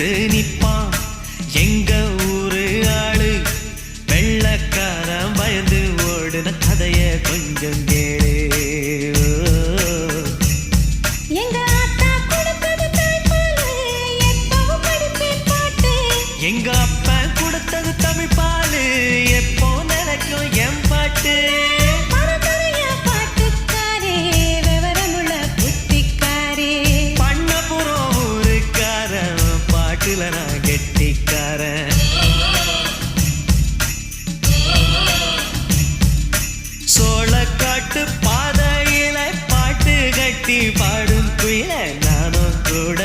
எதிர்த்து நிப்பான். எங்க ஊரு ஆளு? வெள்ளக்காரன் பயந்து ஓடுன கதைய கொஞ்சம் கேளு. எங்க அப்பா கொடுத்தது நாட்டில் நான் கெட்டிக்காரன். சோழக்காட்டு பாதையில பாட்டு கட்டி பாடும் குயில நானும் கூட